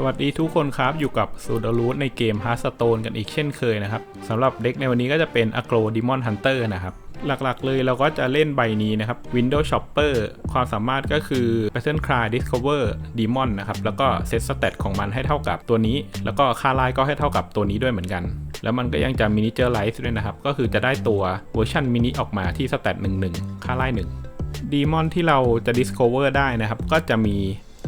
สวัสดีทุกคนครับ อยู่กับซูด r รูทในเกม Hearthstone กันอีกเช่นเคยนะครับสำหรับเด็กในวันนี้ก็จะเป็น Agro Demon Hunter นะครับ หลักๆเลยเราก็จะเล่นใบนี้นะครับ Window Shopper ความสามารถก็คือ Pattern Cry Discover Demon นะครับ แล้วก็เซตสเตตของมันให้เท่ากับตัวนี้ แล้วก็ค่าไลน์ก็ให้เท่ากับตัวนี้ด้วยเหมือนกัน แล้วมันก็ยังจะ Miniaturize ด้วยนะครับ ก็คือจะได้ตัวเวอร์ชันมินิออกมาที่สเตต11ค่าไลน์1ดีมอนที่เราจะ Discover ได้นะครับ ก็จะมี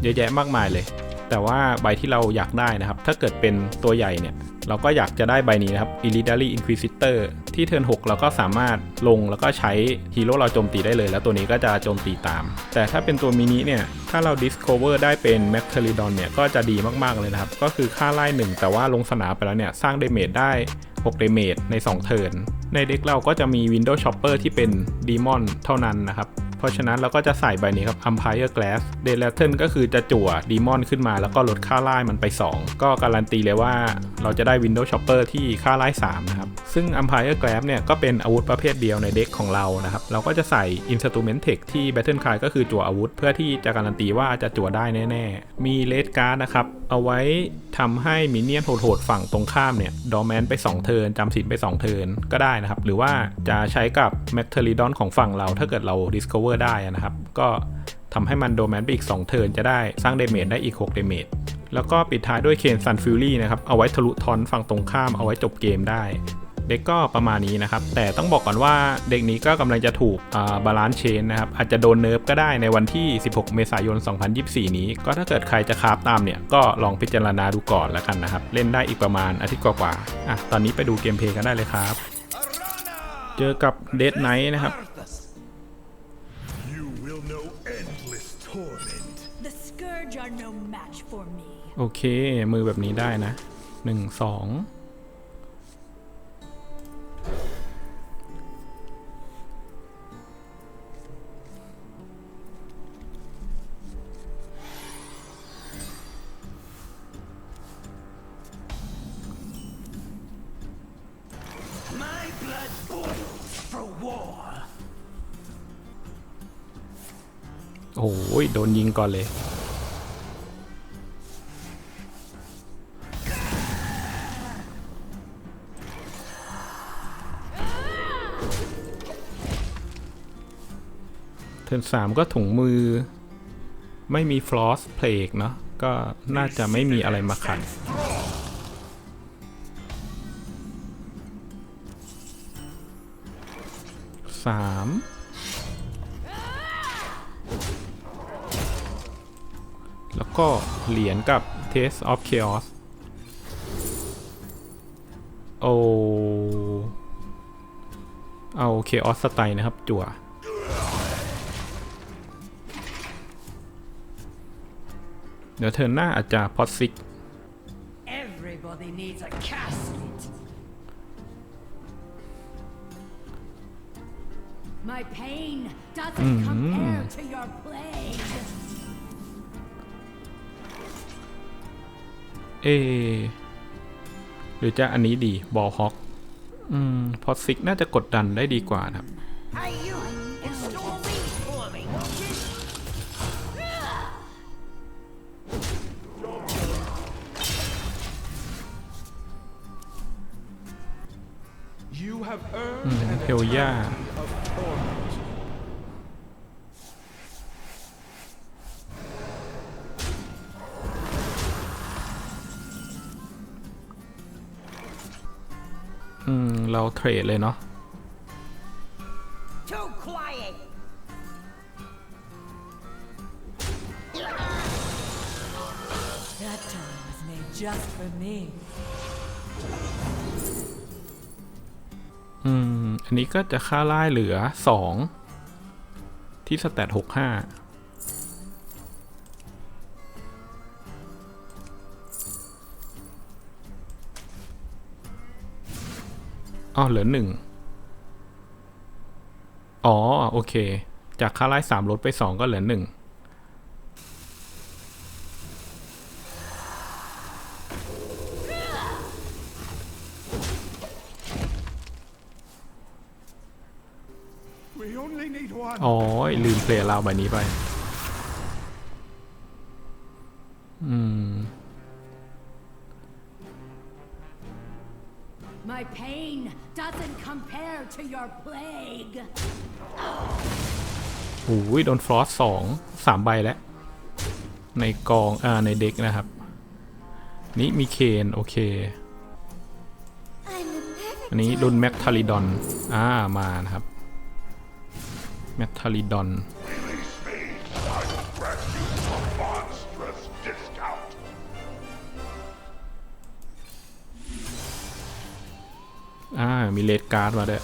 เยอะแยะมากมายเลย แต่ว่าใบที่เราอยากได้นะครับ ถ้าเกิดเป็นตัวใหญ่เนี่ย เราก็อยากจะได้ใบนี้นะครับ Illidary Inquisitor ที่เทิร์น6เราก็สามารถลงแล้วก็ใช้ฮีโร่เราโจมตีได้เลย แล้วตัวนี้ก็จะโจมตีตาม แต่ถ้าเป็นตัวมินิเนี่ย ถ้าเรา Discover ได้เป็น m a c t e r i d o n เนี่ย ก็จะดีมากๆเลยนะครับ ก็คือค่าไล่หนึ่งแต่ว่าลงสนามไปแล้วเนี่ย สร้างเดเมจได้6เดเมจใน 2 เทิร์นในเด็กเราก็จะมี Window Shopper ที่เป็น Demon เท่านั้นนะครับ เพราะฉะนั้นเราก็จะใส่ใบนี้ครับ Empire Glass d e l a t o n ก็คือจะจั่วดีมอนขึ้นมา แล้วก็ลดค่าไล่มันไป 2 ก็การันตีเลยว่าเราจะได้ Window Shopper ที่ค่าไล่3นะครับ ซึ่ง Empire Glass เนี่ยก็เป็นอาวุธประเภทเดียวในเด็กของเรานะครับ เราก็จะใส่ Instrument Tech ที่ Battle Cry ก็คือจั่วอาวุธ เพื่อที่จะการันตีว่าจะจั่วได้แน่ ๆ มีเลดการ์ดนะครับเอาไว้ทำให้มินเนี่ยนโหดๆฝั่งตรงข้ามเนี่ยดอแมนไป 2 เทินจำสินไป 2 เทินก็ได้นะครับหรือว่าจะใช้กับ m a c t e r i d o n ของฝั่งเราถ้าเกิดเรา Discover ได้นะครับ ก็ทำให้มันโดแมนไปอีก 2 เทิร์นจะได้สร้างเดเมจได้อีก6เดเมจแล้วก็ปิดท้ายด้วยเคนซันฟิลลี่นะครับ เอาไว้ทะลุทอนฝั่งตรงข้ามเอาไว้จบเกมได้ เด็กก็ประมาณนี้นะครับ แต่ต้องบอกก่อนว่าเด็กนี้ก็กำลังจะถูกบาลานซ์เชนนะครับ อาจจะโดนเนิร์ฟก็ได้ในวันที่ 16 เมษายน 2024 นี้ ก็ถ้าเกิดใครจะคราฟตามเนี่ย ก็ลองพิจารณาดูก่อนแล้วกันนะครับ เล่นได้อีกประมาณอาทิตย์กว่าๆอะตอนนี้ไปดูเกมเพลย์กันได้เลยครับ เจอกับเดดไนท์นะครับ โอเค มือแบบนี้ได้นะ1 2 My blood boils for war. โอ้โหโดนยิงก่อนเลย ทิร์นสามก็ถุงมือ ไม่มีฟลอสเพลกเนาะก็น่าจะไม่มีอะไรมาขัดสามแล้วก็เหรียญกับ Taste of Chaos โอเอา Chaos สไตล์นะครับจั่ว เดี๋ยวเทิร์นหน้าอาจจะพอดซิก Everybody needs a casket. My pain doesn't compare to your plague. เอหรือจะอันนี้ดี บอลฮอกอืมพอดซิกน่าจะกดดันได้ดีกว่านะครับ ลย่าอืม เราเทรดเลยเนาะ อันนี้ก็จะค่าไล่เหลือ 2 ที่สแตท65อ๋อเหลือหนึ่งอ๋อ โอเค จากค่าไล่สามลดไปสองก็เหลือหนึ่ง ลยร์เราวใบนี้ไป อืม My pain doesn't compare to your plague โอ้ยโดนฟรอสสองสามใบแล้ว ในกอง อ่า ในเด็กนะครับ นี่มีเคน โอเค อันนี้รุ่นแมคทาริดอน อ่า มานะครับแมททาริดอน อ่า มีเลดการ์ดมาด้วย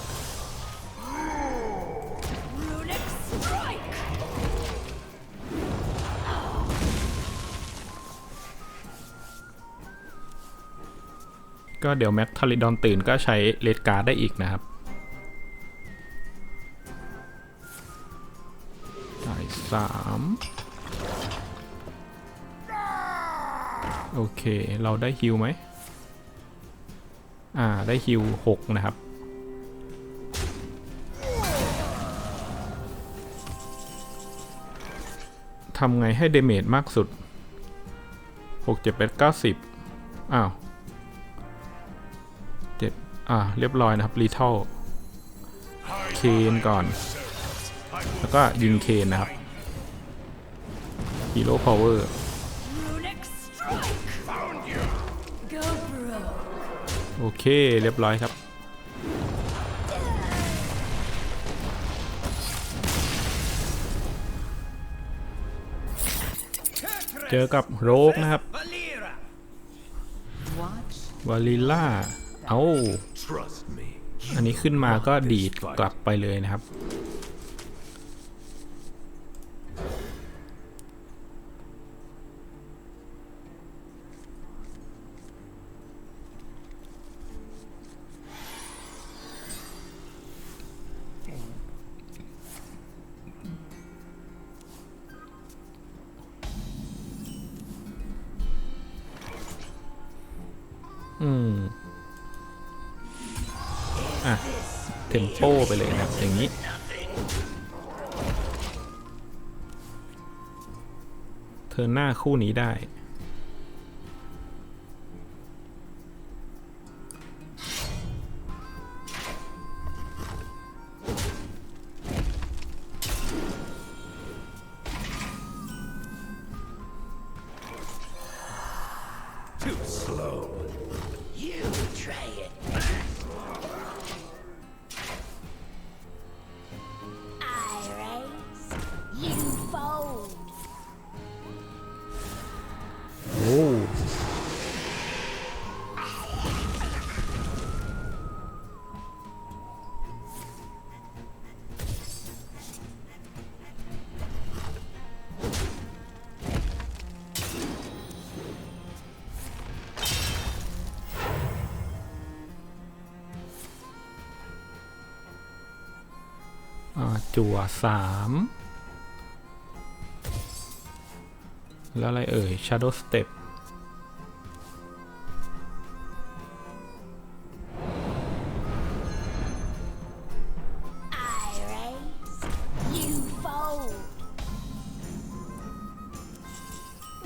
ก็เดี๋ยวแมคทาริดอนตื่นก็ใช้เลดการ์ดได้อีกนะครับจ่ายสามโอเค เราได้ฮิวไหม อ่า ได้ฮิวหกนะครับ ทำไงให้เดเมจมากสุด 6 7 8 9 10 อ้าวเจ็ดอ่า เรียบร้อยนะครับรีเทลเคนก่อน แล้วก็ยิงเคนนะครับฮีโร่พาวเวอร์ โอเคเรียบร้อยครับ เจอกับโรกนะครับวาลิล่า เอา้าอันนี้ขึ้นมาก็ดีดกลับไปเลยนะครับ มโปไปเลยนะครับอย่างนี้ เธอหน้าคู่นี้ได้ จั่วสามแล้วอะไรเอ่ย Shadow Step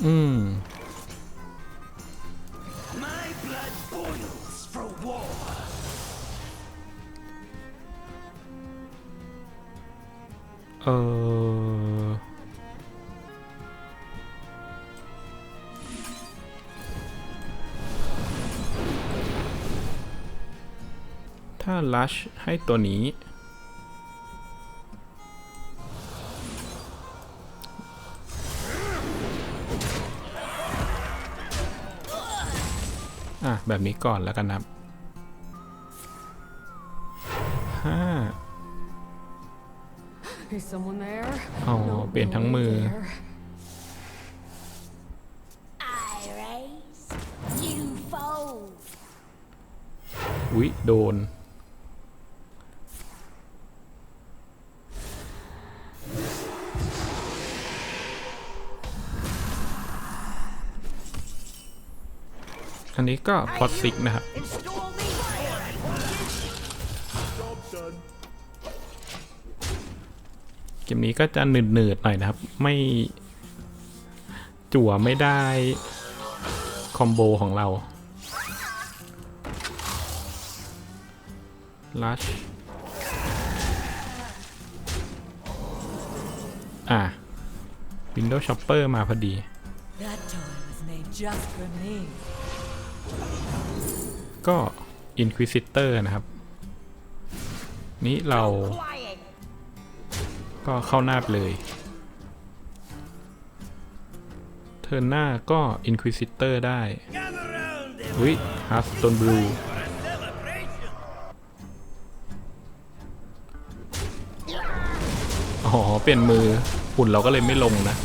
อืม My blood boils for war. เออถ้าลัชให้ตัวนี้ อะ แบบนี้ก่อนแล้วกันนะครับ Is someone there? เอาเปลี่ยนทั้งมือ There. I raise, you fold. วิโดน อันนี้ก็พอดซิกนะครับ มนี้ก็จะหนืดๆหน่อยนะครับ ไม่จั่วไม่ได้ คอมโบของเราลัชอะ Windows Shopper มาพอดี That toy was made just for me. ก็ Inquisitor นะครับ นี้เรา ก็เข้าหน้าปเลย เทิร์นหน้าก็อินควิซิเตอร์ได้อุ้ยฮาร์สตนบลูอ๋อ เปลี่ยนมือหุ่นเราก็เลยไม่ลงนะ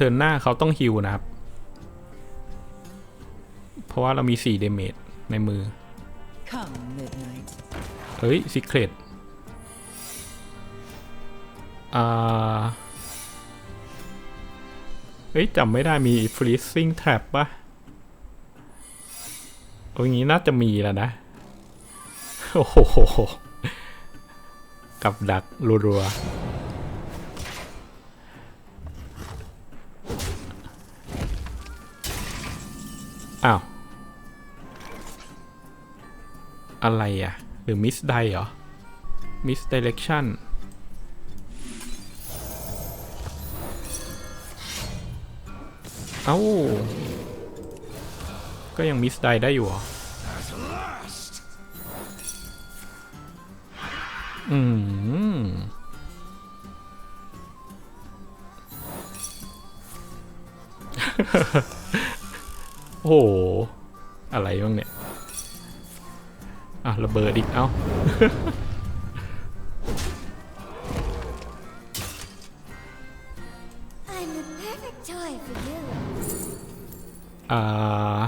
ทิร์นหน้าเขาต้องฮิวนะครับ เพราะว่าเรามี 4 เดเมจในมือ Come, midnight. เฮ้ย s ิเครตอ่าเฮ้ยจำไม่ได้มี freezing trap ปะโอ้ยงี้น่าจะมีแล้วนะ โอ้โห กับดักรัวๆ อ้าว อะไรอะ หรือ miss die เหรอ miss direction เอ้า ก็ยัง miss die ได้อยู่เหรอ อืม โอ้โห อะไรบ้างเนี่ย อะ ระเบิดอีก เอ้า I'm the perfect toy for you. อ่า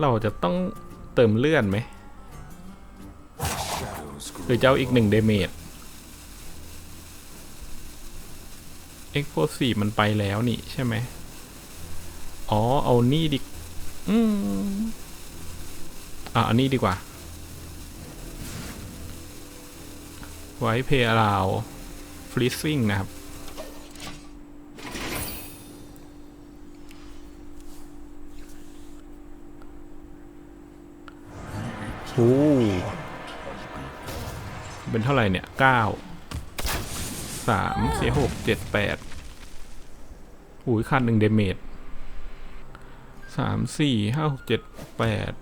เราจะต้องเติมเลื่อนไหม หรือจะเอาอีกหนึ่งเดเมจ เอ็กโพสีมันไปแล้วนี่ใช่ไหม อ๋อ เอานี่ดิ อืมอะอันนี้ดีกว่า ไว้เพย์อราวฟรีซิ่งนะครับ โอ้ เป็นเท่าไหร่เนี่ยเก้า สามสี่หกเจ็ดแปดอุ้ยขาดหนึ่งเดเมจสามสี่ห้าหกเจ็ดแปด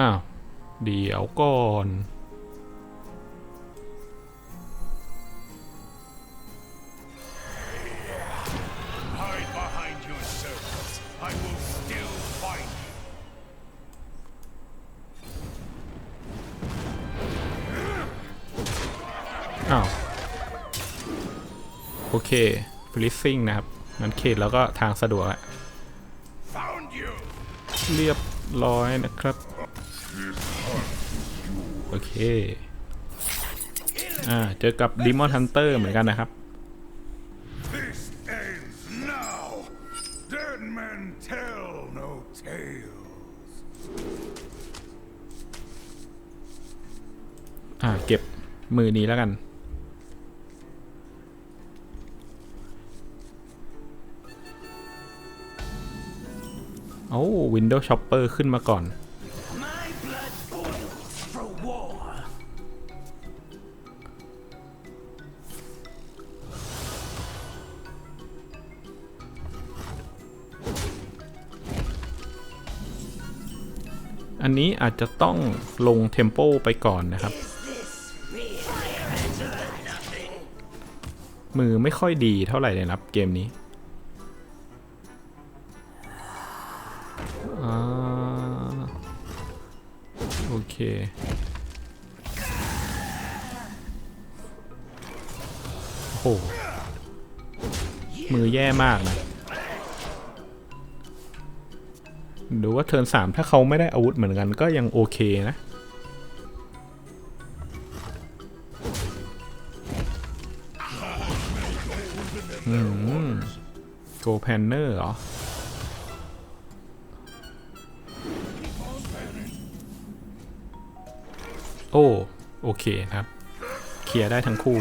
อ้าว เดี๋ยวก่อน ฟลิซซิ่งนะครับงั้นเขตแล้วก็ทางสะดวกอะเรียบร้อยนะครับ โอเค อ่า เจอกับ Demon Hunter เหมือนกันนะครับ อ่า เก็บมือนี้แล้วกัน อ้ Window Shopper ขึ้นมาก่อน อันนี้อาจจะต้องลงเทมโปไปก่อนนะครับ มือไม่ค่อยดีเท่าไหร่เลยนะครับเกมนี้ มือแย่มากนะดูว่าเทิร์นสามถ้าเขาไม่ได้อาวุธเหมือนกันก็ยังโอเคนะ อืม Go Panner เหรอ โอ้ โอเคครับ เคลียร์ได้ทั้งคู่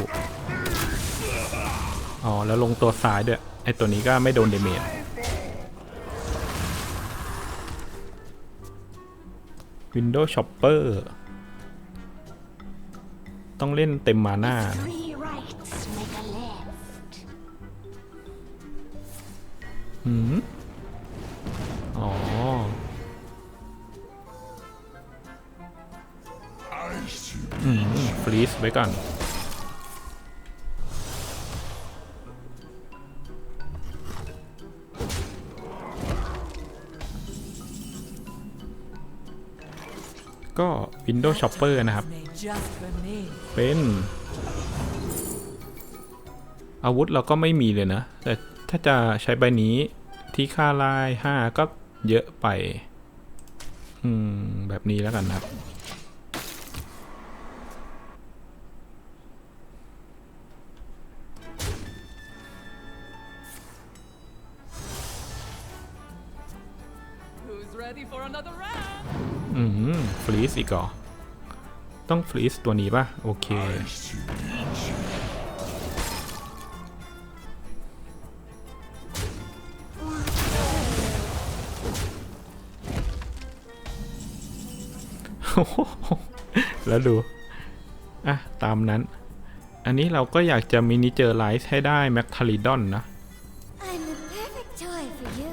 อ๋อ แล้วลงตัวซ้ายด้วย ไอตัวนี้ก็ไม่โดนเดเมจ Window Shopper ต้องเล่นเต็มมาหน้า หืม อ๋อ อืมฟรีซไว้ก่อน ก็ Windows Shopper นะครับ เป็นอาวุธเราก็ไม่มีเลยนะ แต่ถ้าจะใช้ใบนี้ที่ค่าลาย 5 ก็เยอะไป อืม แบบนี้แล้วกันครับ มฟรีซอีกเหรอ ต้องฟรีซตัวนี้ป่ะ โอเค แล้วดู อะ ตามนั้น อันนี้เราก็อยากจะมินิเจอร์ไลท์ให้ได้แมคทาริดอนนะ I'm the perfect toy for you.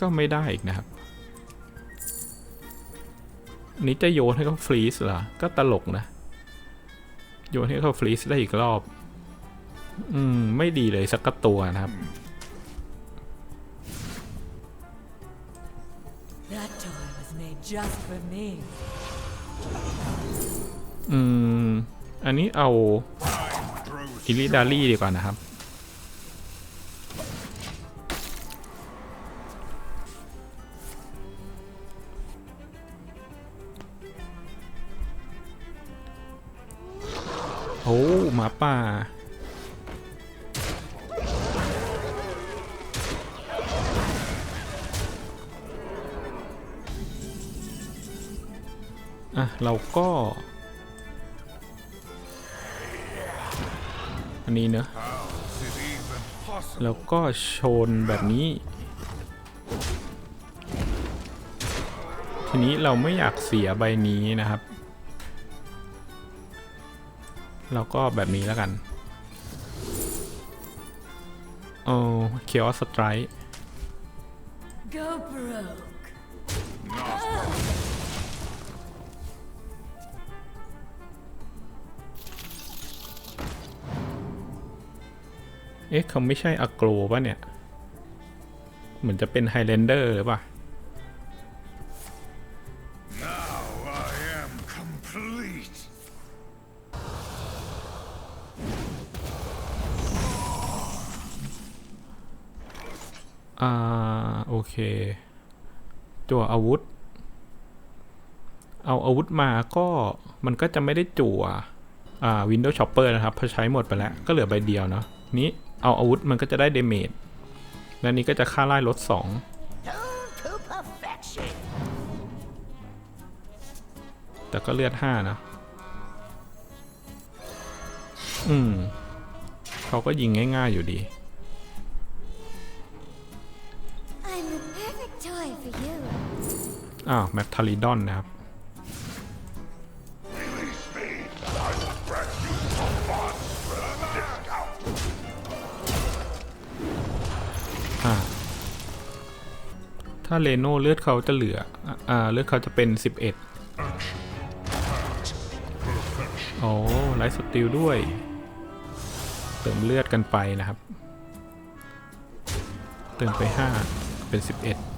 ก็ไม่ได้อีกนะครับ นี้จะโยนให้เขาฟรีซเหรอ ก็ตลกนะ โยนให้เขาฟรีซได้อีกรอบ อืม ไม่ดีเลยสักกระตัวนะครับ That toy was made just for me. อืม อันนี้เอา Throws อิลิดารี่ดีกว่านะครับ โอ้หมาป่า อะ เราก็ อันนี้เนอะแล้วก็ชนแบบนี้ ทีนี้เราไม่อยากเสียใบนี้นะครับ เราก็แบบนี้แล้วกันโอ้เคียวสไตร์ Go broke. เอ๊ะเขาไม่ใช่อโกรป่ะเนี่ย เหมือนจะเป็นไฮแลนเดอร์หรือเปล่ อ่า โอเค ตัวอาวุธ เอาอาวุธมาก็มันก็จะไม่ได้จั่วอ่า Windows Shopper นะครับพราะใช้หมดไปแล้ว ก็เหลือใบเดียวเนาะนี้เอาอาวุธมันก็จะได้เดเมจและนี้ก็จะค่าไล่ลด2แต่ก็เลือด5นะ อืม เขาก็ยิงง่ายๆอยู่ดี อ้าวแมคทาริดอนนะครับอ่าถ้าเลโน่เลือดเขาจะเหลืออ่าเลือดเขาจะเป็น 11โอ้ไลฟ์สติลด้วย เติมเลือดกันไปนะครับ เติมไป 5 เป็น 11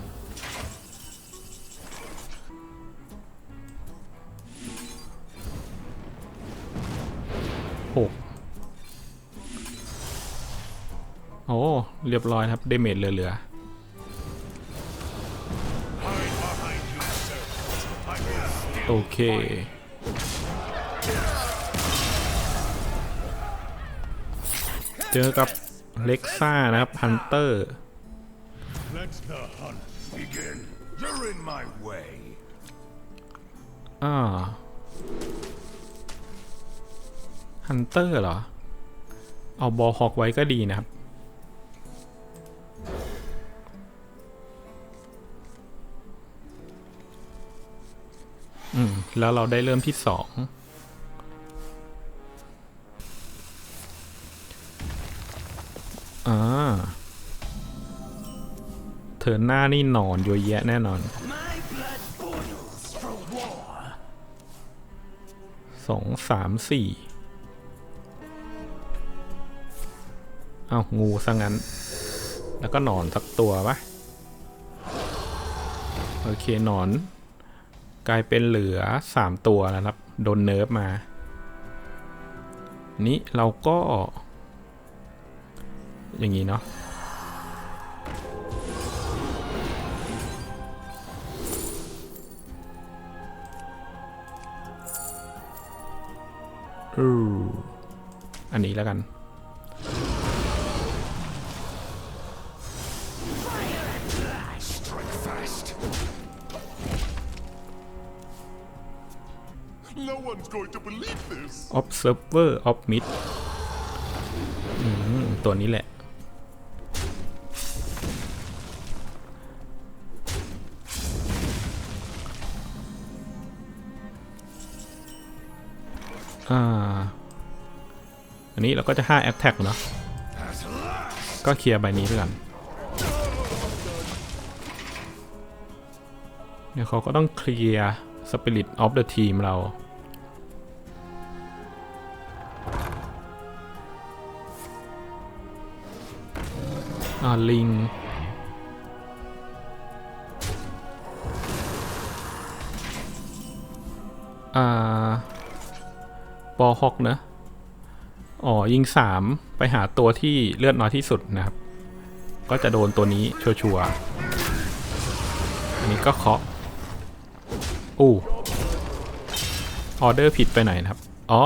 เรียบร้อยครับเดเมจเหลือๆ Hide behind you, servants. I will still โอเคเจอกับเล็กซ่านะครับฮันเตอร์ Let the hunt begin. You're in my way. อ่าฮันเตอร์เหรอ เอาบอลฮอกไว้ก็ดีนะครับ อืม แล้วเราได้เริ่มที่สองอ่าเธอหน้านี่หนอนเยอะแยะแน่นอน สองสามสี่เอางูซะงั้น แล้วก็หนอนสักตัวปะโอเคหนอน กลายเป็นเหลือสามตัวแล้วครับ โดนเนิร์ฟมา นี้เราก็ อย่างนี้เนาะอืออันนี้แล้วกัน going to believe this. observer of mid อืมตัวนี้แหละ อ่า อันนี้เราก็จะ5 attack เนาะ At last. ก็เคลียร์ใบนี้ด้วยกันเดี๋ยวเขาก็ต้องเคลียร์ Spirit of the Team เรา อ่าลิง อ่า ปอฮอกเนะอ๋อ ยิงสามไปหาตัวที่เลือดน้อยที่สุดนะครับ ก็จะโดนตัวนี้ชัวร์ๆอันนี้ก็เคาะอู้ออเดอร์ผิดไปไหนนะครับ อ๋อ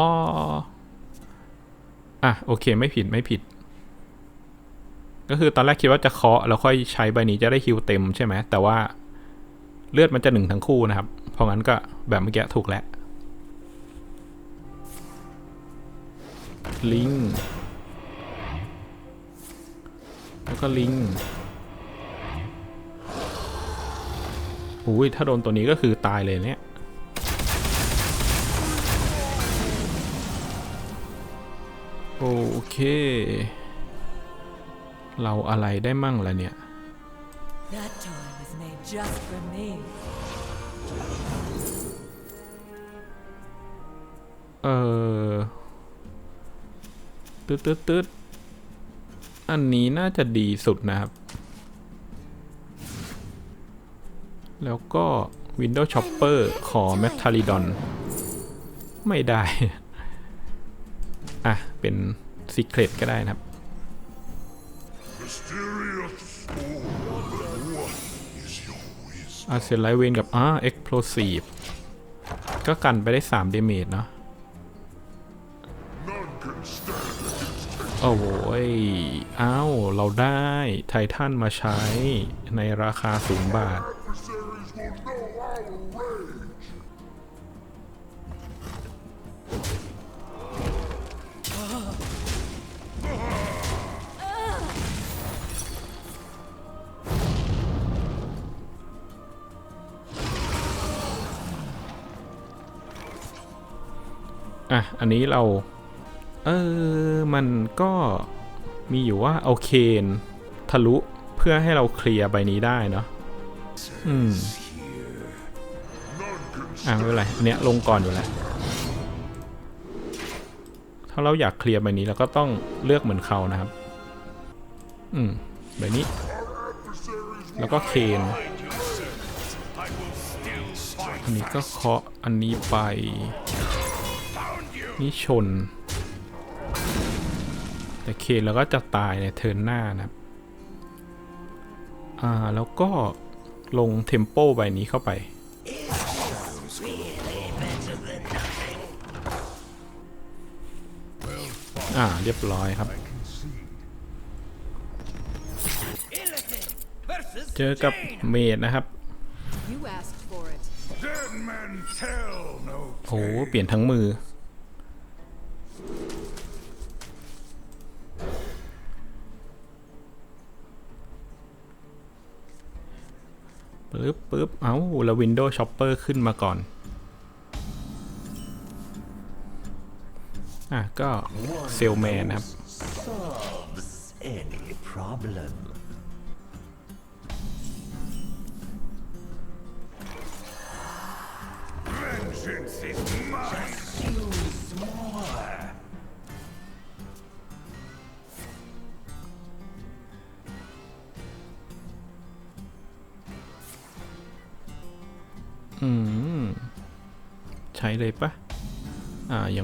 อะ โอเค ไม่ผิด ไม่ผิด ก็คือตอนแรกคิดว่าจะเคาะแล้วค่อยใช้ใบนี้จะได้ฮิวเต็มใช่ไหม แต่ว่าเลือดมันจะหนึ่งทั้งคู่นะครับ เพราะงั้นก็แบบเมื่อกี้ถูกแล้ว ลิง แล้วก็ลิงอุ้ยถ้าโดนตัวนี้ก็คือตายเลยเนี่ย โอเค เราอะไรได้มั่งละเนี่ย That toy was made just for me. เออตึ๊ดตึ๊ดตึ๊ดอันนี้น่าจะดีสุดนะครับ แล้วก็ Windows Chopper ขอ m e t a l i d o n ไม่ได้ อะ เป็น Secret ก็ได้นะครับ อาเซนไลเวนกับอ่า Explosive ก็กันไปได้3 damage เนาะโอ้โหยอ้าว เราได้ไททันมาใช้ในราคาสูงบาท อันนี้เรา เออ มันก็มีอยู่ว่าเอาเคนทะลุเพื่อให้เราเคลียร์ใบนี้ได้เนาะอืม อะไม่เป็นไรอันเนี้ยลงก่อนอยู่แล้วถ้าเราอยากเคลียร์ใบนี้เราก็ต้องเลือกเหมือนเขานะครับ อืมใบนี้ แล้วก็เคนอันนี้ก็เคาะอันนี้ไป นี่ชน แต่เคนเราก็จะตายในเทินหน้านะครับ อ่า แล้วก็ลงเทมโปใบนี้เข้าไป อ่า เรียบร้อยครับ เจอกับเมดนะครับโอ้เปลี่ยนทั้งมือ ปึ๊บปึ๊บเอาแล้ว Windows Shopper ขึ้นมาก่อน อะ ก็เซลแมนครับ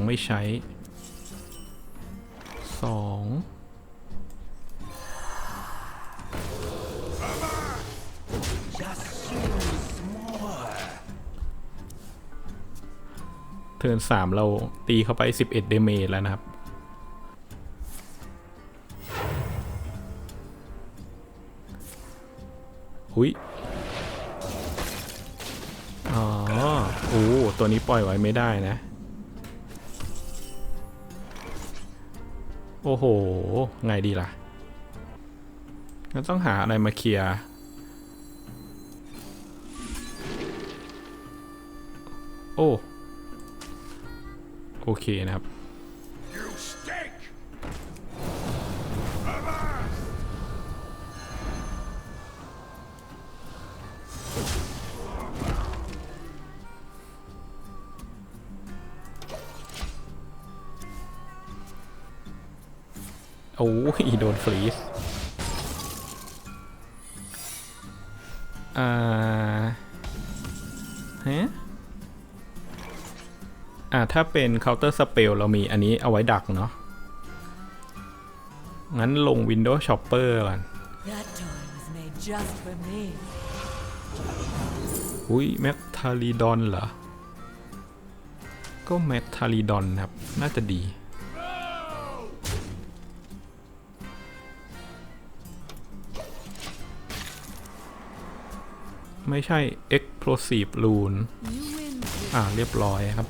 ไม่ใช้สองเทิร์นสามเราตีเข้าไป 11เดเมจแล้วนะครับหุยอ๋อโอ้ตัวนี้ปล่อยไว้ไม่ได้นะ โอ้โห ไงดีล่ะงั้นต้องหาอะไรมาเคลียร์โอ้ โอเคนะครับ โอ้ยโดนฟรีสอ่าฮะอ่าถ้าเป็น Counter Spell เรามีอันนี้เอาไว้ดักเนาะงั้นลง Windows Shopper ก่อน That toy was made just for me. อุ้ยแม t ทารีดอนเหรอ ก็แม t ทารีดอนครับ น่าจะดี ไม่ใช่ Explosive Rune You win. อ่าเรียบร้อยครับ